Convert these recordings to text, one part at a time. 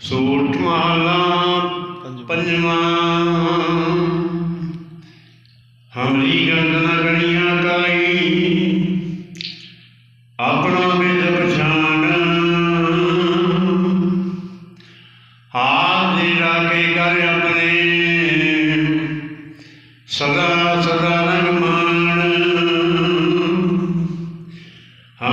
Suit ਮਾਲਾ ਪੰਜਵਾਂ। ਹਮਰੀ ਗੰਦਨਾ ਗਣੀਆਂ ਕਾਈ। ਆਪਣਾ ਬਿਦ ਪਛਾਣ। ਹਾਥ ਦੇ ਰਾਕੇ ਕਰ ਆਪਣੇ। ਸਦਾ ਸਦਾ ਰੰਗ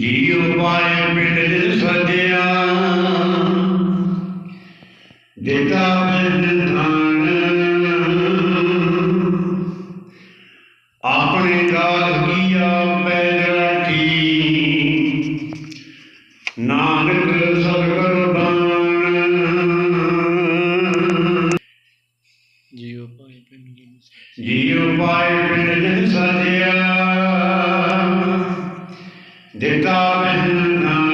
ਜੀਉ ਪਾਏ ਪਿੰਡ ਸਜਿਆ। ਦਿੱਤਾ ਬਿਨ ਧਾਨ। ਆਪਣੇ ਦਾਸ ਕੀਆ ਪੈਦ ਰੱਖੀ ਨਾਨਕ ਸਤਿਗੁਰ ਬਾਣ ਜੀਉ ਪਾਏ ਪਿੰਡ ਜਨ ਸਜਿਆ। d'état d'un amour.